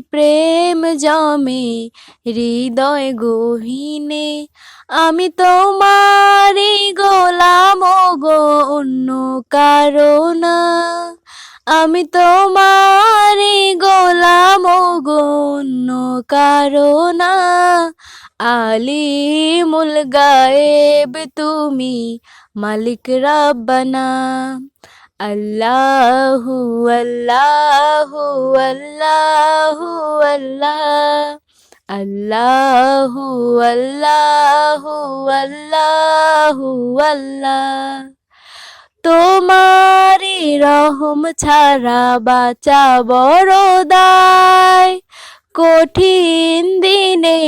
প্রেম জমে, হৃদয় গহীনে। আমি তোমারি গোলাম গো অন্য কারণা। আমি তোমারি গোলাম গো অন্য কারণা। আলিমুল গায়েব তুমি মালিক রাব্বানা। আল্লাহু আল্লাহু। আল্লাহু আল্লাহ আল্লাহু আল্লাহু আল্লাহু আল্লাহ তোমারি রহম ছাড়া বাঁচা বড় দায় কঠিন দিনে